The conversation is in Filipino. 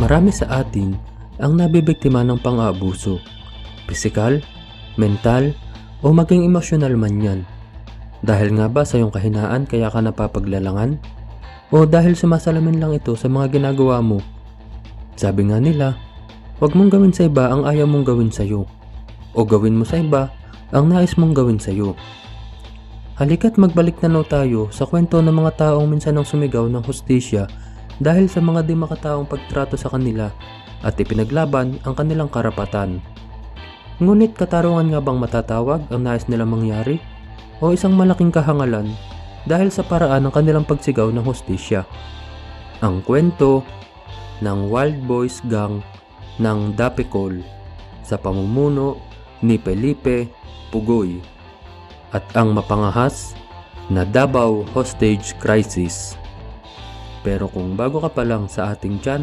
Marami sa atin ang nabibiktima ng pang-aabuso. Pisikal, mental, o maging emosyonal man yan. Dahil nga ba sa iyong kahinaan kaya ka napapaglalangan? O dahil sumasalamin lang ito sa mga ginagawa mo? Sabi nga nila, huwag mong gawin sa iba ang ayaw mong gawin sa iyo. O gawin mo sa iba ang nais mong gawin sa iyo. Halika't magbalik na tayo sa kwento ng mga taong minsan ang sumigaw ng hustisya dahil sa mga di makataong pagtrato sa kanila at ipinaglaban ang kanilang karapatan. Ngunit katarungan nga bang matatawag ang nais nilang mangyari? O isang malaking kahangalan dahil sa paraan ng kanilang pagsigaw ng hustisya? Ang kwento ng Wild Boys Gang ng Dapicol sa pamumuno ni Felipe Pugoy at ang mapangahas na Davao Hostage Crisis. Pero kung bago ka pa lang sa ating channel,